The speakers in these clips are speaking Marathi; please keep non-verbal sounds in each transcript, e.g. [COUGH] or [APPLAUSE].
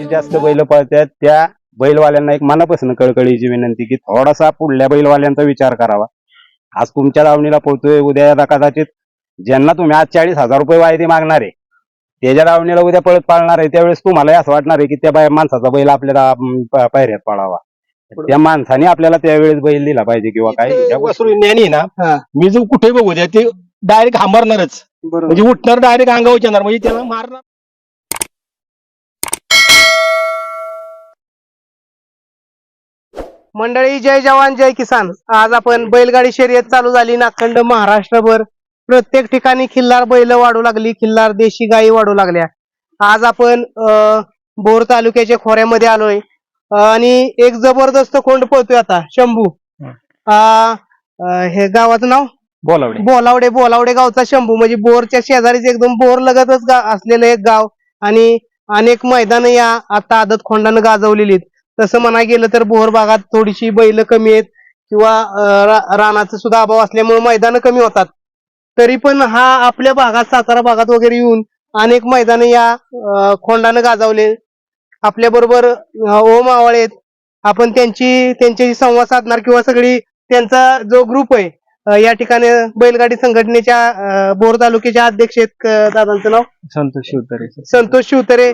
आताची जास्त बैल पळतात त्या बैलवाल्यांना एक मनापासून कळकळीची विनंती की थोडासा पुढल्या बैलवाल्यांचा विचार करावा. आज तुमच्या दावणीला पोहतोय उद्या कदाचित ज्यांना तुम्ही आज चाळीस हजार रुपये वायदे मागणार आहे त्याच्या दावणीला उद्या पळत पाळणार आहे त्यावेळेस तुम्हाला असं वाटणार आहे की त्या माणसाचा बैल आपल्याला पायऱ्यात पळावा. त्या माणसाने आपल्याला त्यावेळेस बैल दिला पाहिजे किंवा काय. ज्ञानी. ना मी जो कुठे बघू द्या ते डायरेक्ट हांबरणारच. म्हणजे उठणार डायरेक्ट अंगावर येणार म्हणजे त्याला मारणार. मंडळी जय जवान जय किसान. आज आपण बैलगाडी शर्यत चालू झाली. नाखंड महाराष्ट्रभर. प्रत्येक ठिकाणी खिल्लार बैल वाढू लागली. खिल्लार देशी गायी वाढू लागल्या. आज आपण बोर तालुक्याच्या खोऱ्यामध्ये आलोय. आणि एक जबरदस्त कोंड पळतोय आता. शंभू. अं, हे गावाचं नाव? बोलावडे. बोलावडे बोलावडे गावचा शंभू. म्हणजे बोरच्या शेजारीच एकदम बोर लगतच असलेलं एक गाव. आणि अनेक मैदान या आता आदत खोंडानं गाजवलेली. तसं म्हणा गेलं तर बोर भागात थोडीशी बैल कमी आहेत किंवा रानाचा सुद्धा अभाव असल्यामुळे मैदान कमी होतात. तरी पण हा आपल्या भागात सातारा भागात वगैरे येऊन अनेक मैदान या खोंडानं गाजवले. आपल्या बरोबर ओम आवाळे आहेत. आपण त्यांची त्यांच्याशी संवाद साधणार किंवा सगळी त्यांचा जो ग्रुप आहे या ठिकाणी बैलगाडी संघटनेच्या बोर तालुक्याचे अध्यक्ष आहेत दादांचं नाव? संतोष शिवतरे संतोष शिवतरे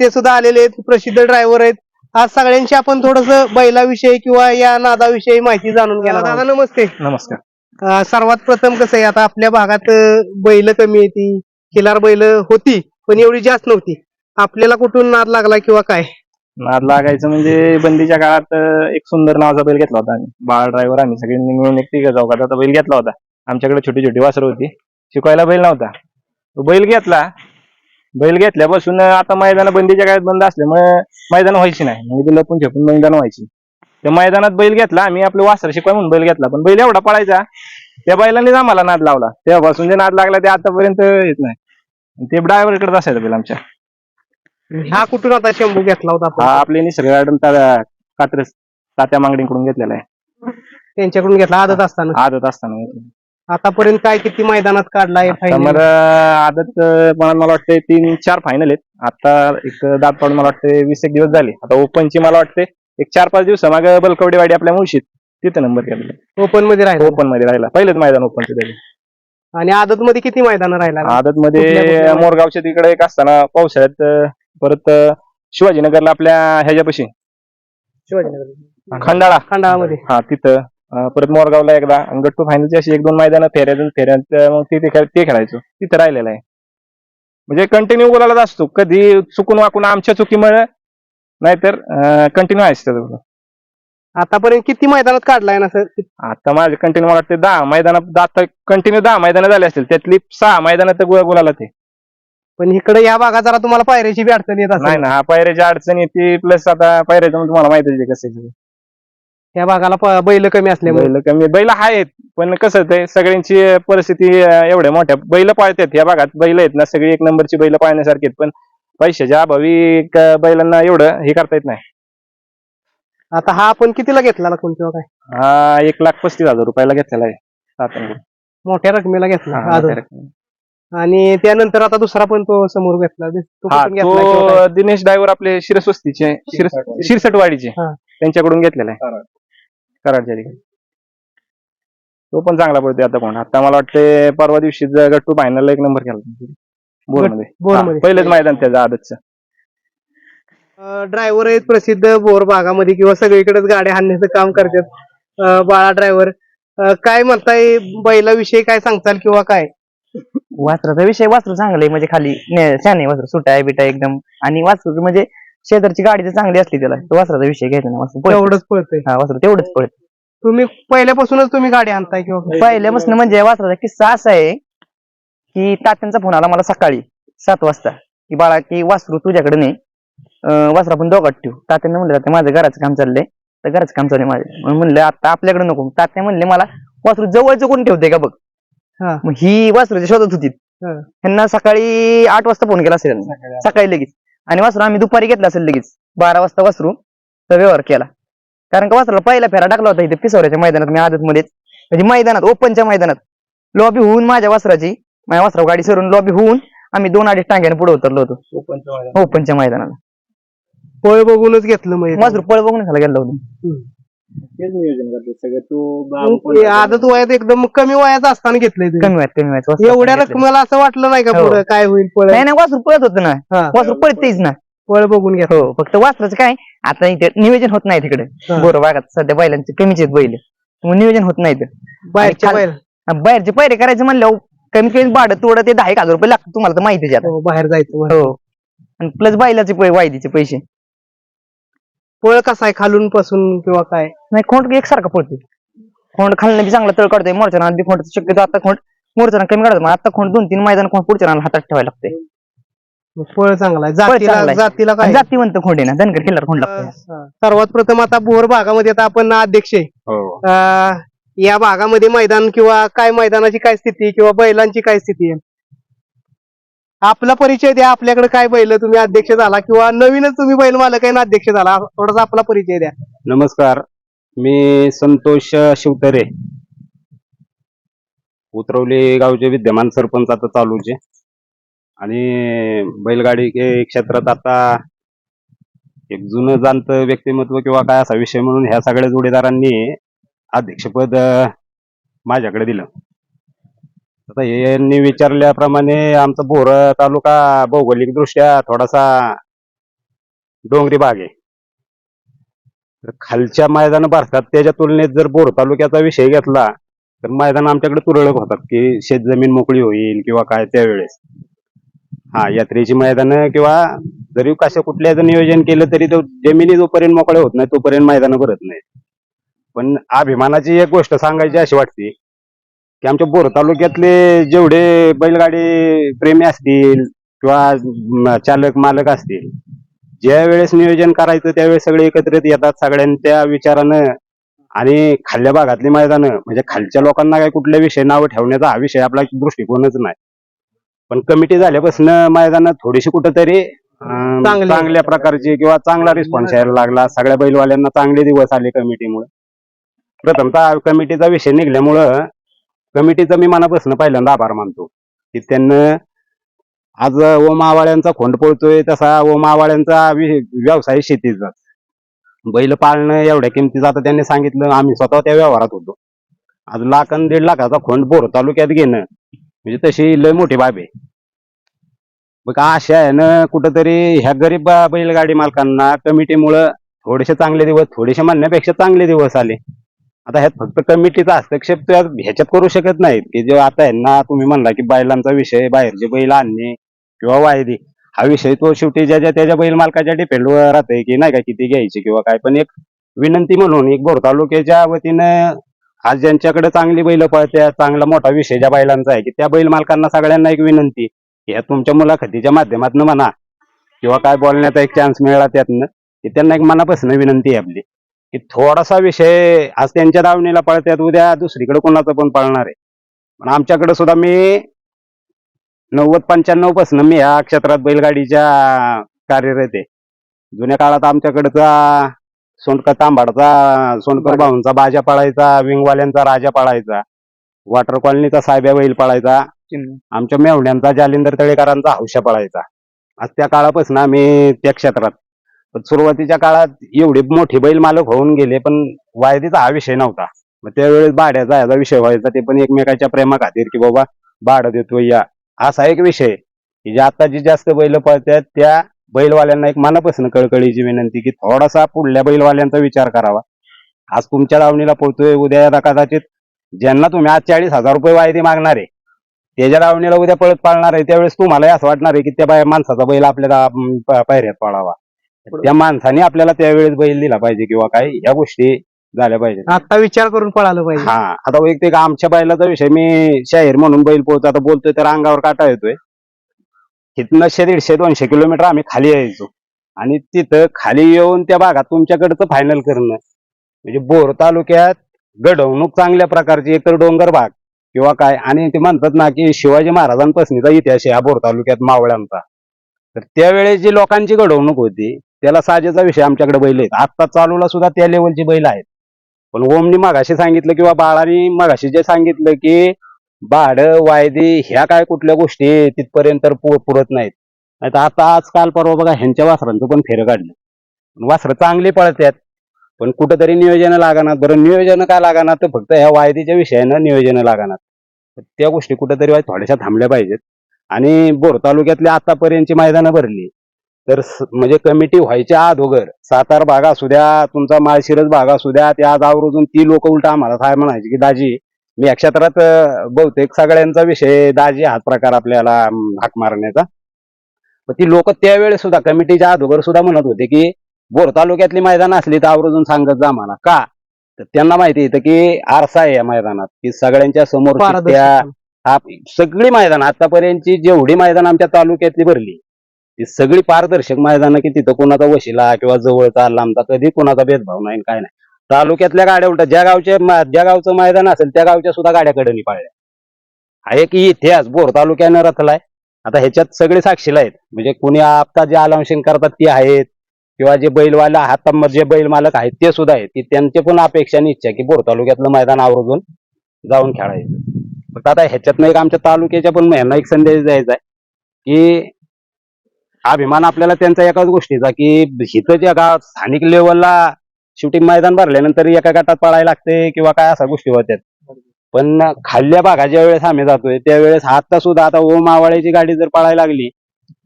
ते सुद्धा आलेले आहेत. प्रसिद्ध ड्रायव्हर आहेत. आज सगळ्यांशी आपण थोडस बैलाविषयी किंवा या नादाविषयी माहिती जाणून घेणार दादा नमस्ते. नमस्कार. अ, सर्वात प्रथम कसं आहे आता आपल्या भागात अ, बैल कमी येते खिलार बैल होती पण एवढी जास्त नव्हती. आपल्याला कुठून नाद लागला किंवा काय? नाद लागायचं म्हणजे बंदीच्या काळात अं, एक सुंदर नावाचा बैल घेतला होता आम्ही. बाळ ड्रायव्हर आम्ही सगळ्यांनी मिळून एक तिघ चौकाचा बैल घेतला होता. आमच्याकडे छोटी छोटी वासरं होती. शिकवायला बैल नव्हता. तो बैल घेतला बैल घेतल्यापासून आता मैदान बंदीच्या काळात बंद असल्यामुळे मैदान व्हायची नाही. म्हणजे ते लपून छपून मैदान व्हायची. त्या मैदानात बैल घेतला आम्ही आपले वासर शिकवाय म्हणून बैल घेतला. पण बैल एवढा पळायचा त्या बैलानेच आम्हाला नाद लावला. तेव्हापासून जे नाद लागला ते आतापर्यंत येत नाही. ते ड्रायव्हरकडे असायचं बैल आमच्या. हा कुठून आता शंभू घेतला होता हा आपले निसर्ग गार्डन कात्रस तात्या मांगडीकडून घेतलेला आहे. त्यांच्याकडून घेतला आदत असताना. आदत असताना घेतलेला. आतापर्यंत काय किती मैदानात काढलाय आता फायनल मला आदत अं, मला मला वाटतं तीन चार फायनल आहेत. आता एक दात पाडून मला वाटतं वीस एक दिवस झाले. आता ओपनची मला वाटते एक चार पाच दिवस माग बलकवडी वाडी आपल्या मुळशीत. तिथं नंबर केलेला ओपनमध्ये राहिला. ओपनमध्ये राहिला. पहिलेच मैदान ओपनचं त्याचे आणि आदत मध्ये किती मैदान राहिला? आदत कुठल्या- मध्ये कुठल्या? मोरगावच्या तिकडे एक असताना पावसाळ्यात अं, परत अं, शिवाजीनगरला आपल्या ह्याच्यापाशी. शिवाजीनगर. खंडाळा. खंडाळामध्ये. हा तिथं. परत मोरगावला एकदा आणि गट्टू फायनलची अशी एक दोन मैदान फेऱ्यात अं, मग तिथे खेळ- ते खेळायचो. तिथं राहिलेलं आहे. म्हणजे कंटिन्यू बोलायला असतो. कधी चुकून वाकून आमच्या चुकीमुळे नाहीतर कंटिन्यू आहे त्याचं आतापर्यंत किती मैदानात काढलाय ना सर? आता माझे कंटिन्यू मला वाटते दहा मैदानात आता कंटिन्यू दहा मैदानं झाली असतील. त्यातली सहा मैदानात तर गो- बोलायला ते पण इकडे या भागात जरा तुम्हाला पायऱ्याची बी अडचण येत नाही ना हा पायऱ्याची अडचण येते. प्लस आता पायऱ्याचं तुम्हाला माहिती आहे कसं. या भागाला बैल कमी असल्यामुळे. बैल कमी. बैल आहेत पण कसं ते सगळ्यांची परिस्थिती एवढ्या मोठ्या. बैल पाळतात या भागात. बैल आहेत ना सगळी एक नंबरची बैल पाळण्यासारखी आहेत पण पैशाच्या अभावी बैलांना एवढं हे करता येत नाही. आता हा आपण कितीला घेतला कोण किंवा काय हा एक लाख पस्तीस हजार रुपयाला घेतलेला आहे. मोठ्या रकमेला घेतला हा. आणि त्यानंतर आता दुसरा पण तो समोर घेतला. दिनेश ड्रायव्हर आपले शिरसवस्तीचे शिरस शिरसटवाडीचे. त्यांच्याकडून घेतलेला आहे. कराडच्या ठिकाणी तो पण चांगला पडतोय आता कोण. आता मला वाटते परवा दिवशी गट्टू फायनल एक नंबर केला बोरमध्ये. बोरमध्ये. हा, पहिलेच मैदान त्याचं आदतचं. ड्रायव्हर आहेत प्रसिद्ध बोर भागामध्ये किंवा सगळीकडेच गाड्या हाणण्याचं काम करतात अं, बाळा ड्रायव्हर काय म्हणताय बैलाविषयी काय सांगताल किंवा काय? वासराचा विषय वासरू चांगलं आहे म्हणजे खाली ने- शाने वासरू सुटाय बिटाय एकदम. आणि वासरू म्हणजे शेजारची गाडी जर चांगली असली त्याला तर वासराचा विषय घ्यायचा ना वासरू पळतं. तेवढंच पळतंय. हा वासरू तेवढंच पळत तुम्ही पहिल्यापासूनच तुम्ही गाडी आणताय किंवा काय? पहिल्यापासून म्हणजे वासराचा किस्सा असा आहे की तात्यांचा फोन आला मला सकाळी सात वाजता. की बाळा की वासरू तुझ्याकडे नाही. वासरू आपण दोघात ठेवू. तात्याने म्हणलं तात्या माझं घराचं काम चाललंय. तर घराचं काम चाललंय माझं. म्हणलं आता आपल्याकडे नको. तात्या म्हणले मला वासरू जवळचं कोण ठेवते का बघ. हा. मग ही वासरूची शोधत होती. त्यांना सकाळी आठ वाजता फोन केला असेल सकाळी लगेच. आणि वासरू आम्ही दुपारी घेतला असेल लगेच. बारा वाजता वासरू तर व्यवहार केला. कारण का वासरूला पहिला फेरा टाकला होता इथे पिसवऱ्याच्या मैदानात मी आदत मध्येच. म्हणजे मैदानात ओपनच्या मैदानात. लॉबी होऊन माझ्या वासराची माझ्या वासरा गाडी सरून लॉबी होऊन आम्ही दोन अडीच टांग्याने पुढे उतरलो होतो. ओपनच्या मैदानाला. पळ बघूनच घेतलं म्हणजे वासरू पळ बघून खायला गेलं होतं. तेच नियोजन करते सगळं. मग ते आदत वयात एकदम कमी वयात असताना घेतलंय. कमी वयात कमी वयात. वासरू एवढ्या. रकमेला असं वाटलं नाही का हो. पुढे काय होईल पळ? नाही नाही वासरू पळत होतं ना. वासरू पळतेच ना. पळ बघून घ्या. हो फक्त वासराचं काय आता इथे नियोजन होत नाही तिकडे. हा. बोर भागात सध्या बैलांचे कमीच आहेत बैल. मग नियोजन होत नाही इथं. बाहेरच्या आणि बैल. आणि बाहेरचे पैरे करायचं म्हणल्यावर कमीत कमी भाडं तोडं ते दहा एक हजार रुपये लागतं तुम्हाला तर माहितीच आहे हो, बाहेर जायचं आता हो. आणि प्लस बैलाचे पै वायदीचे पैसे. पळ कसा आहे खालून पासून किंवा काय? नाही खोंड एकसारखं पळते खोंड खालनं बी चांगला तळ काढतोय मोर्चा बी खोंड शक्यतो आता खोंड मोर्चा कमी काढतो आता खोंड दोन तीन मैदान खोंड पुढच्या हातात ठेवायला लागते पळ चांगला आहे. चांगला जातीला आहे. जातीला काय? जातीवंत खोंड आहे ना धनगर किल्लार खोंड. लागते अं, सर्वात प्रथम आता बोर भागामध्ये आता आपण अध्यक्ष आहे. हो. अं, या भागामध्ये मैदान किंवा काय मैदानाची काय स्थिती किंवा बैलांची काय स्थिती आहे? आपला परिचय द्या आपल्याकडे काय बैल तुम्ही अध्यक्ष झाला किंवा नवीनच तुम्ही बैल मालक आहे ना अध्यक्ष झाला. थोडासा आपला परिचय द्या. नमस्कार. मी संतोष शिवतरे. उतरवली गावचे विद्यमान सरपंच आता चालूचे. आणि बैलगाडी हे क्षेत्रात आता एक जुनं जाणत व्यक्तिमत्व किंवा काय असा विषय म्हणून ह्या सगळ्या जोडीदारांनी अध्यक्षपद माझ्याकडे दिलं. आता हे यांनी विचारल्याप्रमाणे आमचा बोर तालुका भौगोलिक दृष्ट्या थोडासा डोंगरी भाग आहे. तर खालच्या मैदान भारतात त्याच्या तुलनेत जर बोर तालुक्याचा विषय घेतला तर मैदान आमच्याकडे तुरळक होतात की शेतजमीन मोकळी होईल किंवा काय त्यावेळेस. हा यात्रेची मैदान किंवा जरी कशा कुठल्याचं नियोजन केलं तरी तो जमिनी जोपर्यंत मोकळे होत नाही तोपर्यंत मैदान भरत नाही. पण अभिमानाची एक गोष्ट सांगायची अशी वाटते की आमच्या बोर तालुक्यातले जेवढे बैलगाडी प्रेमी असतील किंवा चालक मालक असतील ज्या वेळेस नियोजन करायचं त्यावेळेस सगळे एकत्रित येतात सगळ्यांच्या विचारानं आणि खाल्ल्या भागातली मैदानं म्हणजे खालच्या लोकांना काही कुठल्या विषय नावं ठेवण्याचा हा विषय आपला दृष्टिकोनच नाही. पण कमिटी झाल्यापासून मैदानं थोडीशी कुठंतरी अं, चांगली. चांगल्या प्रकारची किंवा चांगला रिस्पॉन्स यायला लागला. सगळ्या बैलवाल्यांना चांगले दिवस आले कमिटीमुळे. प्रथमतः कमिटीचा विषय निघल्यामुळं कमिटीचा मी मनापासून पहिल्यांदा आभार मानतो. की त्यांना आज ओम आवाळ्यांचा खोंड पळतोय तसा ओम आवाळ्यांचा वि- व्यवसाय शेतीचा. बैल पाळणं एवढ्या किमतीचं आता त्यांनी सांगितलं. आम्ही स्वतः त्या व्यवहारात होतो. आज लाख आणि दीड लाखाचा खोंड बोर तालुक्यात घेणं. म्हणजे तशी लय मोठी बाब आहे. मग अशा आहे ना कुठंतरी ह्या गरीब बैलगाडी मालकांना कमिटीमुळं थोडेसे चांगले दिवस थोडेसे म्हणण्यापेक्षा चांगले दिवस आले. आता ह्यात फक्त कमिटीचा हस्तक्षेप ह्याच्यात करू शकत नाहीत. की जो आता ना तुम्ही म्हणला की बैलांचा विषय बाहेरचे बैल आणणे किंवा वायदी हा विषय तो शेवटी ज्या ज्या त्याच्या बैल मालकाच्या डिपेंडवर राहते की नाही का किती घ्यायची किंवा काय. पण एक विनंती म्हणून एक बोर तालुक्याच्या वतीनं आज ज्यांच्याकडे चांगली बैल पळत्या चांगला मोठा विषय ज्या बैलांचा आहे की त्या बैल मालकांना सगळ्यांना एक विनंती या ह्या तुमच्या मुलाखतीच्या माध्यमातून म्हणा किंवा काय बोलण्याचा एक चान्स मिळाला त्यातनं की त्यांना एक मनापासून विनंती आहे आपली की थोडासा विषय आज त्यांच्या दावणीला पळत्यात उद्या दुसरीकडे कोणाचा पण पळणार आहे. पण आमच्याकडे सुद्धा मी नव्वद पंच्याण्णवपासून मी ह्या क्षेत्रात बैलगाडीच्या कार्यरत आहे. जुन्या काळात आमच्याकडचा सोंडकर तांबाडचा सोंडकर भाऊंचा बाजा पळायचा विंगवाल्यांचा राजा पळायचा वॉटर कॉलनीचा साहेब्या बैल पळायचा आमच्या मेवण्यांचा जालिंदर तळेकरांचा हौशा पळायचा. आज त्या काळापासून आम्ही त्या क्षेत्रात. सुरुवातीच्या काळात एवढे मोठे बैल मालक होऊन गेले पण वायदीचा हा विषय नव्हता. मग त्यावेळेस भाड्याचा ह्याचा विषय व्हायचा ते पण एकमेकाच्या प्रेमा खातीर की बाबा भाडं देतो या. असा एक विषय की जे आता जी जास्त बैल पळतात त्या बैलवाल्यांना एक मनापासून कळकळीची विनंती की थोडासा पुढल्या बैलवाल्यांचा विचार करावा. आज तुमच्या दावणीला पोहतोय उद्या आता कदाचित ज्यांना तुम्ही आज चाळीस हजार रुपये वायदे मागणार आहे त्याच्या दावणीला उद्या पळत पाळणार आहे त्यावेळेस तुम्हाला असं वाटणार आहे की त्या बाय माणसाचा बैल आपल्याला पायऱ्यात पाळावा. त्या माणसाने आपल्याला त्यावेळेस बैल दिला पाहिजे किंवा काय या गोष्टी झाल्या पाहिजेत. आता विचार करून पळालं पाहिजे. हा आता वैयक्तिक आमच्या बैलाचा विषय मी शाहीर म्हणून बैल पोहतो आता बोलतोय तर अंगावर काटा येतोय. तिथनं शे दीडशे दोनशे किलोमीटर आम्ही खाली यायचो. आणि तिथं खाली येऊन त्या भागात तुमच्याकडचं फायनल करणं. म्हणजे बोर तालुक्यात घडवणूक चांगल्या प्रकारची एकतर डोंगर भाग किंवा काय आणि ते म्हणतात ना की शिवाजी महाराजांपासूनचा इतिहास आहे हा बोर तालुक्यात मावळ्यांचा. तर त्यावेळेस जी लोकांची घडवणूक होती त्याला साजेचा विषय आमच्याकडे बैल आहेत. आता चालूला सुद्धा त्या लेवलची बैल आहेत. पण ओमनी मघाशी सांगितलं किंवा बाळानी मघाशी जे सांगितलं की भाडं वायदे ह्या काय कुठल्या गोष्टी तिथपर्यंत तर पु- पुरत नाहीत. नाही तर आता आजकाल परवा बघा ह्यांच्या वासरांचं पण फेरं काढलं. वासरं चांगली पळतात पण कुठंतरी नियोजन लागणार. बरं नियोजन काय लागणार? तर फक्त ह्या वायदीच्या विषयानं नियोजन लागणार. तर त्या गोष्टी कुठंतरी वाय- थोड्याशा थांबल्या पाहिजेत. आणि बोर तालुक्यातली आतापर्यंतची मैदानं भरली तर स- म्हणजे कमिटी व्हायच्या अगोदर सातार भाग असू द्या तुमचा माळशिरस भाग असू द्या त्या आज आवरून ती लोक उलटा आम्हाला काय म्हणायची की दाजी मी या क्षेत्रात बहुतेक सगळ्यांचा विषय दाजी हाच प्रकार आपल्याला हाक मारण्याचा. पण ती लोक त्यावेळेस सुद्धा कमिटीच्या अगोदर सुद्धा म्हणत होते की बोर तालुक्यातली मैदान असली तर आवर्जून सांगत जा मला का? तर त्यांना माहिती येतं की आरसा आहे या मैदानात. की सगळ्यांच्या समोर त्या सगळी मैदान आतापर्यंतची जेवढी मैदान आमच्या तालुक्यातली भरली ती सगळी पारदर्शक मैदानं की तिथं कोणाचा वशिला किंवा जवळचा लांबचा कधी कोणाचा भेदभाव नाही काय नाही. तालुक्यातल्या गाड्या उलट ज्या गावच्या ज्या गावचं मैदान असेल त्या गावच्या सुद्धा गाड्या कडनी पाळल्या. हा एक इतिहास बोर तालुक्यानं रचलाय. आता ह्याच्यात सगळे साक्षीला आहेत. म्हणजे कुणी आता जे आलांशन करतात ते आहेत. किंवा जे बैलवाला हातामध्ये जे बैल मालक आहेत ते सुद्धा आहेत. की त्यांचे पण अपेक्षा आणि इच्छा आहे की बोर तालुक्यातलं मैदान आवर्जून जाऊन खेळायचं. फक्त आता ह्याच्यातनं एक आमच्या तालुक्याच्या पण यांना एक संदेश द्यायचा आहे की अभिमान आपल्याला त्यांचा एकाच गोष्टीचा की हिथं ज्या गाव स्थानिक लेवलला शूटिंग मैदान भरल्यानंतर एका गटात पळायला लागते किंवा काय अशा गोष्टी होत्यात. पण खाल्ल्या भागाच्या वेळेस आम्ही जातोय त्यावेळेस आता सुद्धा आता ओम आवाळ्याची गाडी जर पळायला लागली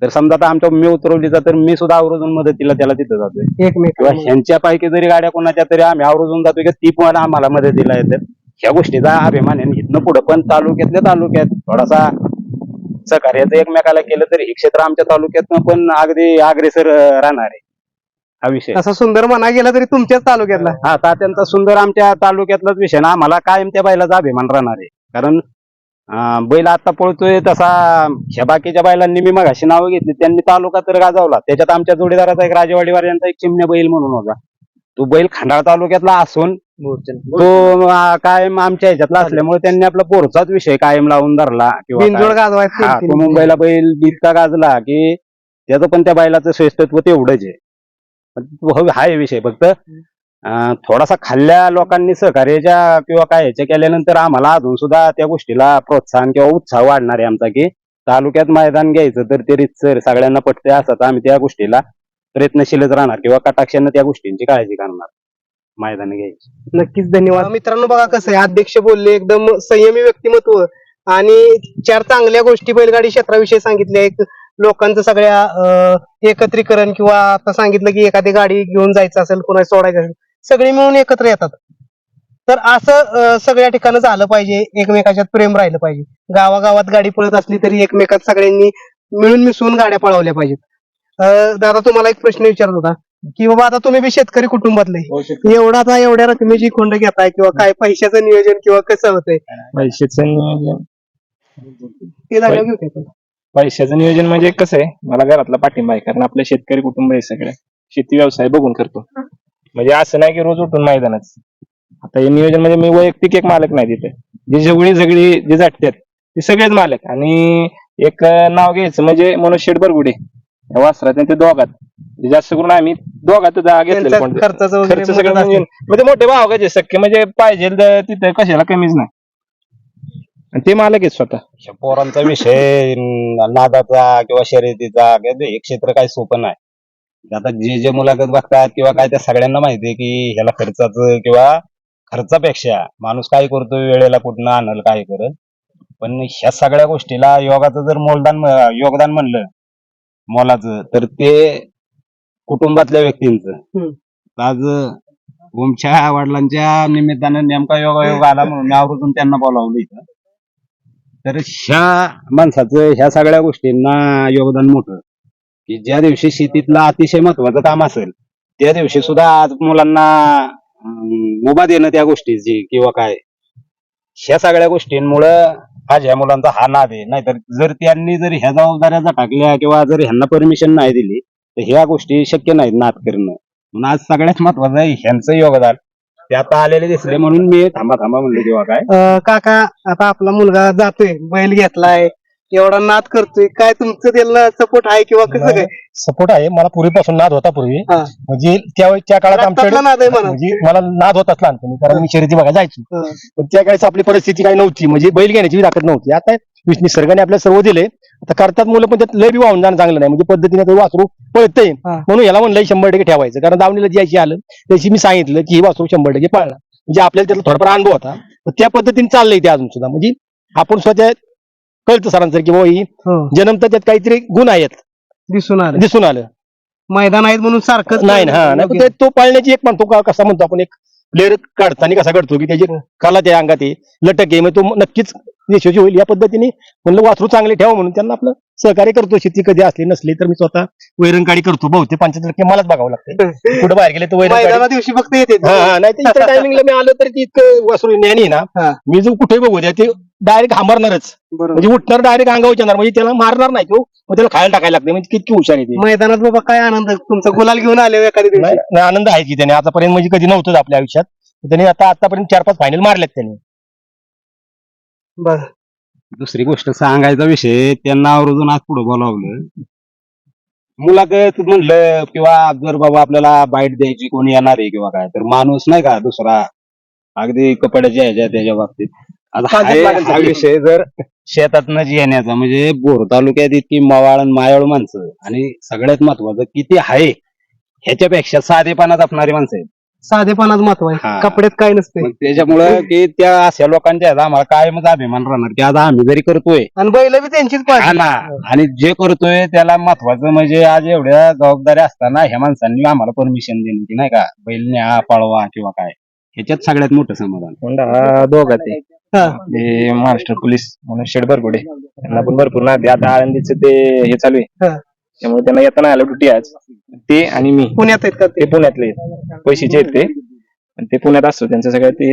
तर समजा आता आमच्या मी उतरवलीचा तर मी सुद्धा आवर्जून मदतीला त्याला तिथं जातोय. किंवा ह्यांच्या पैकी जरी गाड्या कोणाच्या तरी आम्ही आवर्जून जातोय की ती पण आम्हाला मदतीला येतात. ह्या गोष्टीचा अभिमान आहे. इथनं पुढं पण तालुक्यातल्या तालुक्यात थोडासा सहकार्याचं एकमेकाला केलं तर हे क्षेत्र आमच्या तालुक्यातनं पण अगदी अग्रेसर राहणार आहे. हा विषय. असा सुंदर म्हणा गेला तरी तुमच्याच तालुक्यातला. हा तात्यांचा सुंदर आमच्या तालुक्यातलाच विषय ना आम्हाला कायम त्या बैलाचा अभिमान राहणार आहे. कारण अं, बैल आता पळतोय तसा ह्या बाकीच्या बैलांनी मी मगाशी नावं घेतली त्यांनी तालुका तर गाजवला. त्याच्यात आमच्या जोडीदाराचा एक राजेवाडीवार यांचा एक चिमण्या बैल म्हणून होता. तो बैल खंडाळा तालुक्यातला असून तो अं, कायम आमच्या ह्याच्यातला असल्यामुळे त्यांनी आपला पोरचाच विषय कायम लावून धरला किंवा काय. बिनजोड गाजवायचं तो मुंबईला बैल इतका गाजला की त्याचं पण त्या बैलाचं श्रेष्ठत्व तेवढंच आहे. हा आहे विषय. फक्त अं, थोडासा खाल्ल्या लोकांनी सहकार्याच्या किंवा काय ह्याच्या केल्यानंतर आम्हाला अजून सुद्धा त्या गोष्टीला प्रोत्साहन किंवा उत्साह वाढणार आहे आमचा की तालुक्यात मैदान घ्यायचं तर ते रितसर सगळ्यांना पटते असं तर आम्ही त्या गोष्टीला प्रयत्नशीलच राहणार किंवा कटाक्षानं त्या गोष्टींची काळजी करणार. मैदान घ्यायची. नक्कीच धन्यवाद. मित्रांनो बघा कसं आहे. अध्यक्ष बोलले एकदम संयमी व्यक्तिमत्व. आणि चार चांगल्या गोष्टी बैलगाडी क्षेत्राविषयी सांगितल्या. एक लोकांचं सगळ्या एकत्रीकरण किंवा आता सांगितलं की एखादी गाडी घेऊन जायचं असेल कोणा सोडायचं असेल सगळे मिळून एकत्र येतात. तर असं सगळ्या ठिकाणी झालं पाहिजे एकमेकाच्यात प्रेम राहिलं पाहिजे. गावागावात गाडी पळत असली तरी एकमेकात सगळ्यांनी मिळून मिसळून गाड्या पळवल्या पाहिजेत. दादा तुम्हाला एक प्रश्न विचारत होता की बाबा आता तुम्ही बी शेतकरी कुटुंबातले. एवढा आता एवढ्या रकमेची खोंड घेताय किंवा काय पैशाचं नियोजन किंवा कसं होतंय? पैशाचं नियोजन. ते? पैशाचं नियोजन म्हणजे कसं आहे? मला घरातला पाठिंबा आहे कारण आपलं शेतकरी कुटुंब आहे सगळं. शेती व्यवसाय बघून करतो. म्हणजे असं नाही की रोज उठून मैदानच. आता हे नियोजन म्हणजे मी वैयक्तिक एक मालक नाही तिथे. जी सगळी सगळी जे जाटतात ते सगळेच मालक. आणि एक नाव घ्यायचं म्हणजे मनोज शेठ बरगुडे. या वासरात ते दोघात. म्हणजे जास्त करून आम्ही दोघात खर्च सगळं म्हणजे मोठे भाव कसे सख्खे म्हणजे पाहिजे तर तिथं कशाला कमीच नाही. आणि ते मालक आहेत स्वतः. पोरांचा विषय नादाचा किंवा शर्यतीचा किंवा हे क्षेत्र काही सोपं नाही. आता जे जे मुलाखत बघतात किंवा काय त्या सगळ्यांना माहिती आहे की ह्याला खर्चाचं किंवा खर्चापेक्षा माणूस काय करतो वेळेला कुठनं आणल काय करल पण ह्या सगळ्या गोष्टीला योगाचं जर मोलदान म- योगदान म्हणलं मोलाचं तर ते कुटुंबातल्या व्यक्तींचं. आज ओमच्या वडिलांच्या निमित्तानं नेमका योगायोग आला म्हणून मी आवर्जून त्यांना बोलावलं इथं. तर ह्या माणसाचं ह्या सगळ्या गोष्टींना योगदान मोठं. की ज्या दिवशी शेतीतलं अतिशय महत्वाचं काम असेल त्या दिवशी सुद्धा आज मुलांना मुभा देणं त्या गोष्टीची किंवा काय ह्या सगळ्या गोष्टींमुळं आज ह्या मुलांचा हा नाद आहे. नाहीतर जर त्यांनी जर ह्या जबाबदाऱ्या टाकल्या किंवा जर ह्यांना परमिशन नाही दिली तर ह्या गोष्टी शक्य नाहीत नाद करणं. म्हणून आज सगळ्यात महत्वाचं आहे ह्यांचं योगदान. ते आता आलेले दिसले म्हणून मी थांबा थांबा म्हणलं किंवा काय. अं, काका आता आपला मुलगा जातोय बैल घेतलाय. एवढा नाद करतोय. काय तुमचं त्याला सपोर्ट आहे किंवा कसं काय? सपोर्ट आहे. मला पूर्वीपासून नाद होता पूर्वी. हा. म्हणजे त्यावेळी त्या काळात रक्तातला आमच्याकडे नाद आहे म्हणा. म्हणजे मला नाद होताच लहानपणी कारण मी शर्यती बघायला जायचो. हा. पण त्या काळेस आपली परिस्थिती काही नव्हती. म्हणजे बैल घेण्याची बी ताकद नव्हती. आता विस- निसर्गाने आपल्याला सर्व दिले. आता करतात मुलं पण त्यात लय बी वाहून जाणं चांगलं नाही. म्हणजे पद्धतीने ते वासरू पळतंय. हा. म्हणून याला म्हणलं शंभर टक्के ठेवायचं. कारण दावणीला ज्याची आलं त्याची मी सांगितलं की ही वासरू शंभर टक्के पाळणार म्हणजे आपल्याला त्याला थोडाफार अनुभव होता. त्या पद्धतीने चाललंय ते अजून सुद्धा. म्हणजे आपण स्वतः कळतं सरांचं की ही हो, जन्मता त्यात काहीतरी गुण आहेत. दिसून आलं. दिसून आलं. मैदान आहेत म्हणून सारखंच नाही ना, हा नाही ते तो पाळण्याची एक म्हणतो का कसा म्हणतो आपण एक प्लेअर काढताना कसा काढतो की त्याची कला त्या अंगात आहे लटक आहे मग तो नक्कीच यशस्वी होईल या पद्धतीने म्हणलं वासरू चांगले ठेवा म्हणून त्यांना आपलं सहकार्य करतो. शेती कधी असली नसली तर मी स्वतः वैरणकाडी करतो. बहुतेक पंच्याहत्तर टक्के मलाच बघावं लागतं [LAUGHS] कुठं बाहेर गेले तर दिवशी फक्त येते. हा हा नाही तर टायमिंगला [LAUGHS] मी आलो तर ती इतकं वासरू ज्ञानी आहे हा. ना मी जर कुठे बघू द्या ते डायरेक्ट हांबरणारच. म्हणजे उठणार डायरेक्ट अंगावर येणार. म्हणजे त्याला मारणार नाही तो मग त्याला खायला टाकायला लागते म्हणजे किती हुशार आहे ते. मैदानात बाबा काय आनंद? तुमचा गुलाल घेऊन आले नाही नाही, आनंद आहे की त्याने. आतापर्यंत म्हणजे कधी नव्हतंच आपल्या आयुष्यात. त्याने आता आतापर्यंत चार पाच फायनल मारल्यात त्याने. बरं. दुसरी गोष्ट सांगायचा विषय त्यांना आवर्जून आज पुढे बोलावलं मुलाखत म्हणलं किंवा जर बाबा आपल्याला बाईट द्यायची कोणी येणार आहे किंवा काय तर माणूस नाही का दुसरा? अगदी कपड्याच्या ह्याच्या त्याच्या बाबतीत. आता हा- हा. विषय जर शेतातनं जी येण्याचा म्हणजे बोर तालुक्यात इतकी मवाळ आणि मायाळू माणसं आणि सगळ्यात महत्वाचं किती आहे ह्याच्यापेक्षा साधेपणात असणारी माणसं आहेत. साधेपणाच महत्त्व आहे. हा. कपड्यात काय नसते मग त्याच्यामुळं की त्या अशा लोकांच्या आहेत. आम्हाला कायमच अभिमान राहणार. की आज आम्ही जरी करतोय. आणि बैल बी त्यांचीच हा पाहिजे ना. आणि जे करतोय त्याला महत्वाचं म्हणजे आज एवढ्या जबाबदारी असताना ह्या माणसांनी आम्हाला परमिशन दिली की नाही का? बैल न्या पळवा किंवा काय? ह्याच्यात सगळ्यात मोठं समाधान. होंडा हा दोघा ते हा. ते महाराष्ट्र पोलीस म्हणून शेड बरगुडे त्यांना पण भरपूर ना ते आता आळंदीचं ते हे चालू आहे. त्यामुळे त्यांना येताना आलं ड्युटी आज. ते आणि मी. पुण्यात आहेत का ते? पुण्यातले आहेत. पैशाचे आहेत ते. ते पुण्यात असतो. त्यांचं सगळं ते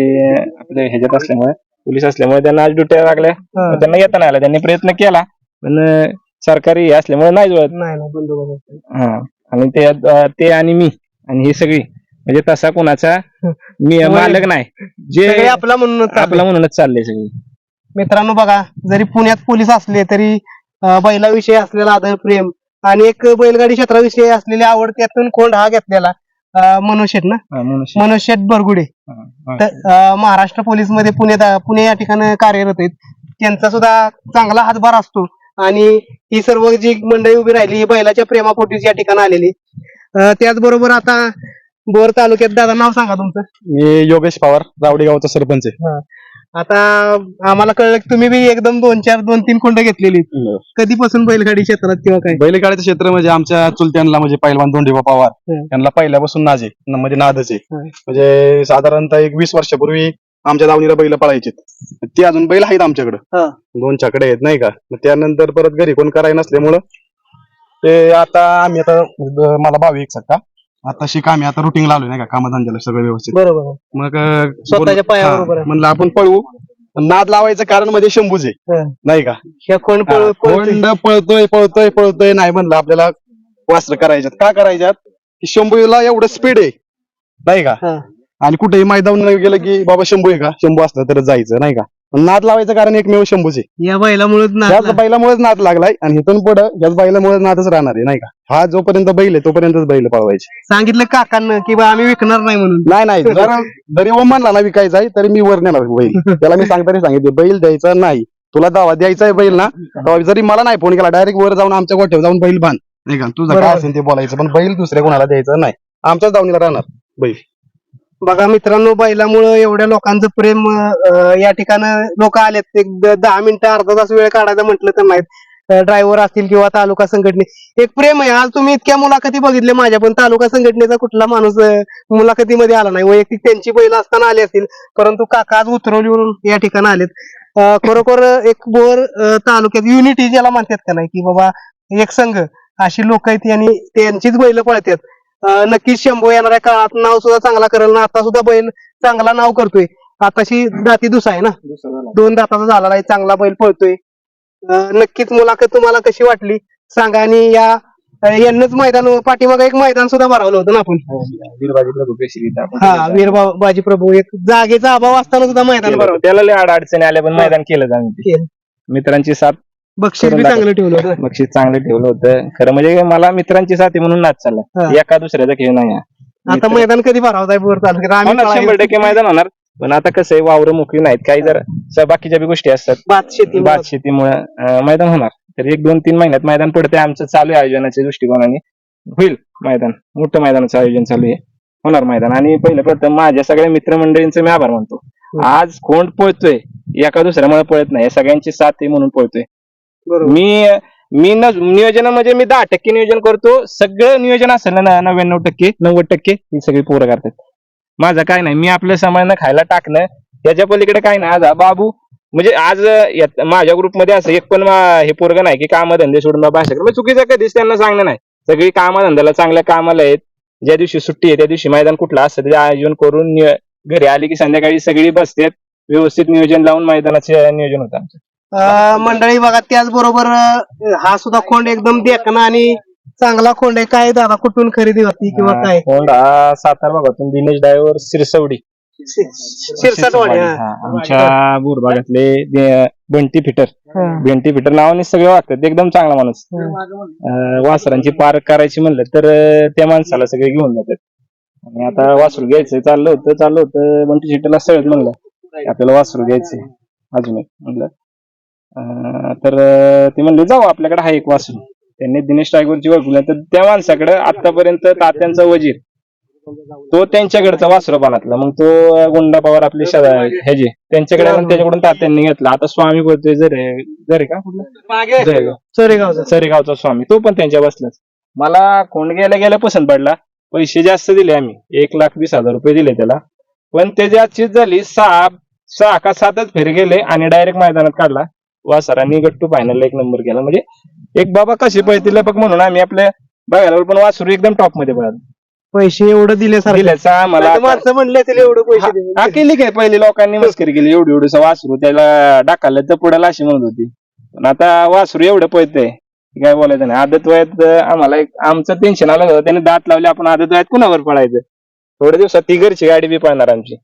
आपल्या ह्याच्यात असल्यामुळे पोलीस असल्यामुळे त्यांना आज ड्युट्या लागल्या. हा. त्यांना येताना आला. त्यांनी प्रयत्न केला. पण अं, सरकारी हे असल्यामुळे नाही जुळत. नाही ना बंदोबस्त हा. आणि ते अं, ते आणि मी. आणि ही सगळी. म्हणजे तसा कोणाचा मी होय. मालक नाही. जे आपला म्हणून आपला म्हणूनच चाललंय सगळी. मित्रांनो बघा. जरी पुण्यात पोलीस असले तरी अं, बैलाविषयी असलेला आदर प्रेम आणि एक बैलगाडी क्षेत्राविषयी असलेली आवड त्यातून कोंड हा घेतलेला मनोशेट ना? हा, म्हणून शे- मनोशेट बरगुडे. महाराष्ट्र पोलीसमध्ये पुणे पुणे या ठिकाणी कार्यरत आहेत. त्यांचा सुद्धा चांगला हातभार असतो. आणि ही सर्व जी मंडळी उभी राहिली ही बैलाच्या प्रेमापोटीच या ठिकाणी आलेली त्याचबरोबर आता बोर तालुक्यात दादा नाव सांगा तुमचं. मी योगेश पवार रावडी गावचा सरपंच आहे. आता आम्हाला कळलं की तुम्ही बी एकदम दोन चार दोन तीन कोंड घेतलेली कधीपासून बैलगाडी क्षेत्रात किंवा काय? बैलगाड्याचं क्षेत्र म्हणजे आमच्या चुलत्यांना म्हणजे पैलवान दोंडीबा पवार. त्यांना पहिल्यापासून नाज आहे म्हणजे नादच. आहे. म्हणजे साधारणतः एक वीस वर्षापूर्वी आमच्या दावणीला बैल पळायचे. ते अजून बैल आहेत आमच्याकडे. दोन छकडे आहेत नाही का? मग त्यानंतर परत घरी कोण करायला नसल्यामुळं ते आता आम्ही आता मला भाऊ एक सक्का आता शिक आम्ही आता रुटीन लावले नाही का कामधंद्याला सगळं व्यवस्थित. बरोबर मग अं, स्वतःच्या पायावर हा, राहा. म्हणलं आपण पळू नाद लावायचं कारण म्हणजे शंभूज आहे हं. नाही का? ह्या कोण पळ- पळतोय. कोंड पळतोय पळतोय पळतोय नाही म्हणलं आपल्याला वास्त्र करायच्यात. का करायच्यात? की शंभूला एवढं स्पीड आहे. नाही का? हा. आणि कुठेही मैदान गेलं की बाबा शंभू आहे का? शंभू असलं तरच जायचं नाही का? नाद लावायचं कारण एकमेव शंभूच. या बैलामुळेच ना ह्याच बैलामुळेच नाद लागलाय आणि इथून पुढं ह्याच बैलामुळे नादच राहणार आहे नाही का? हा जोपर्यंत बैल आहे तोपर्यंतच बैल पळवायचे. सांगितलं काकांना की बा आम्ही विकणार नाही म्हणून. नाही नाही जर जरी ओ म्हणला ना विकायचा आहे तरी मी वर नेणार बैल. त्याला मी सांगताना सांगितले बैल द्यायचा नाही. तुला दावा द्यायचा आहे बैल ना तेव्हा जरी मला नाही फोन केला डायरेक्ट वर जाऊन आमच्या गोठ्यावर जाऊन बैल बांध. नाही का? तुझं बरोबर. काय असेल ते बोलायचं पण बैल दुसऱ्या कोणाला द्यायचं नाही. आमच्याच दावणीला राहणार बैल. बघा मित्रांनो बैलामुळं एवढ्या लोकांचं प्रेम अं, या ठिकाणी लोक आलेत. एक द- दहा मिनिटं अर्धा तास वेळ काढायचा म्हटलं तर नाहीत. ड्रायव्हर असतील किंवा तालुका संघटने. एक प्रेम आहे. आज तुम्ही इतक्या मुलाखती बघितल्या माझ्या पण तालुका संघटनेचा कुठला माणूस अं, मुलाखतीमध्ये आला नाही. वैयक्तिक त्यांची बैल असताना आले असतील परंतु काका आज उतरवलीवरून या ठिकाणी आलेत. अं, खरोखर एक बोर अं, तालुक्यात युनिटी ज्याला म्हणतात का नाही की बाबा एक संघ अशी लोक आहेत आणि त्यांचीच बैल पळतात नक्कीच शंभू येणाऱ्या काळात नाव सुद्धा चांगला करेल ना आता सुद्धा बैल चांगला नाव करतोय आताशी दाती दुसा आहे ना दोन दाताचा झालेला आहे चांगला बैल पळतोय नक्कीच मुलाखत तुम्हाला कशी वाटली सांगा आणि या यांनाच मैदान पाठीमागे एक मैदान सुद्धा भरवलं होतं ना आपण वीरबाजी हा केलं. वीर बाजी प्रभू एक जागेचा अभाव असताना सुद्धा मैदान. भरवलं त्याला अडचणी आल्या पण हा. मैदान केलं. केलं. मित्रांची साथ बक्षीस बी चांगलं ठेवलं होतं. बक्षीस चांगलं ठेवलं होतं. खरं म्हणजे मला मित्रांची साथी म्हणून नाच हा. चालला एका दुसऱ्याचा खेळ नाही हा. आता मित्र- मैदान कधी शंभर टक्के मैदान होणार. पण आता कसं आहे वावर मोकळी नाहीत. काही जर स- बाकीच्या बी गोष्टी असतात. भात शेती भात शेतीमुळे मैदान होणार. तर एक दोन तीन महिन्यात मैदान पडते आमचं चालू आहे आयोजनाच्या दृष्टिकोनाने. होईल मैदान. मोठं मैदानाचं आयोजन चालू आहे. होणार मैदान. आणि पहिलं प्रथम माझ्या सगळ्या मित्रमंडळींचे मी आभार मानतो. आज कोण पळतोय? एका दुसऱ्यामुळे पळत नाही. हे सगळ्यांची साथ आहे म्हणून पळतोय. मी मी नियोजन म्हणजे मी दहा टक्के नियोजन करतो. सगळं नियोजन असेल ना नव्याण्णव टक्के नव्वद टक्के ही सगळी पोरं करतात. माझं काय नाही मी आपल्या समाजानं खायला टाकणं याच्या पलीकडे काय नाही. आज बाबू म्हणजे आज माझ्या ग्रुपमध्ये असं एक पण हे पोरग नाही की कामधंदे सोडून बाबा भाषा मग म्हणजे चुकीचं कधीच त्यांना सांगणं नाही. सगळी कामधंद्याला चांगल्या कामाला आहेत. ज्या दिवशी सुट्टी आहे त्या दिवशी मैदान कुठलं असतं ते आयोजन करून घरी आली की संध्याकाळी सगळी बसतात. व्यवस्थित नियोजन लावून मैदानाचे नियोजन होतं आमचं. मंडळी बघा त्याचबरोबर हा सुद्धा खोंड एकदम देखना आणि चांगला खोंड आहे. काय दादा कुठून खरेदी होती किंवा काय? कोंड हा सातारा भागातून दिनेश डायव्हर सिरसवडी शिरसाटवाडी हा. हा, आमच्या बोरबागातले दे- बंटी फिटर. बंटी फिटर नावाने सगळे वागतात. एकदम चांगला माणूस. अं, वासरांची पार्क करायची म्हणलं तर अं, त्या माणसाला सगळे घेऊन जातात. आणि आता वासरू घ्यायचं चाललं होतं चाललं होतं बंटी फिटरला सगळं म्हणलं. आपल्याला वासरू घ्यायचंय. अजून एक म्हणलं. तर ते म्हणले जाऊ आपल्याकडे आहे एक वासरू. त्यांनी दिनेश टायगरची ओळखली तर त्या माणसाकडे आतापर्यंत तात्यांचा वजीर तो त्यांच्याकडचा वासरू बनातला मग तो गुंडा पवार आपले शा- ह्याचे त्यांच्याकडे आणि त्याच्याकडून तात्यांनी घेतला. आता स्वामी बोलतोय जरे जरे का? सोरेगावचा. सरेगावचा स्वामी. तो पण त्यांच्या बसलाच. मला कोंड गेल्या गेल्या पसंत पडला. पैसे जास्त दिले आम्ही. एक लाख वीस हजार रुपये दिले त्याला. पण त्याची आज चीज झाली सहा सहा का सातच फेर गेले आणि डायरेक्ट मैदानात काढला. वासरांनी गट्टू फायनल एक नंबर केला. म्हणजे एक बाबा कशी पळतील बघ म्हणून आम्ही आपल्या बघायला पण वासरू एकदम टॉपमध्ये पळाला पैसे एवढं दिल्यासारखं दिल्याचा आम्हाला माणसं म्हणले त्याला एवढं पैसे. हा केली काय? पहिले लोकांनी मस्करी केली एवढी एवढं वासरू त्याला डाकाला तर पुढे अशी म्हणत होती. पण आता वासरू एवढं पळतंय की काय बोलायचं नाही. आदत वयात आम्हाला एक आमचं टेन्शन आलं होतं त्याने दात लावले आपण आदत वयात कुणावर पडायचं थोड्या दिवसात ती घरची गाडी बी पळणार आमची.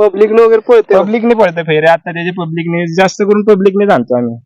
पब्लिक वगैरे पळते पब्लिकने पळतं फेरे. आता त्याचे पब्लिकने जास्त करून पब्लिकने जाणतो आम्ही.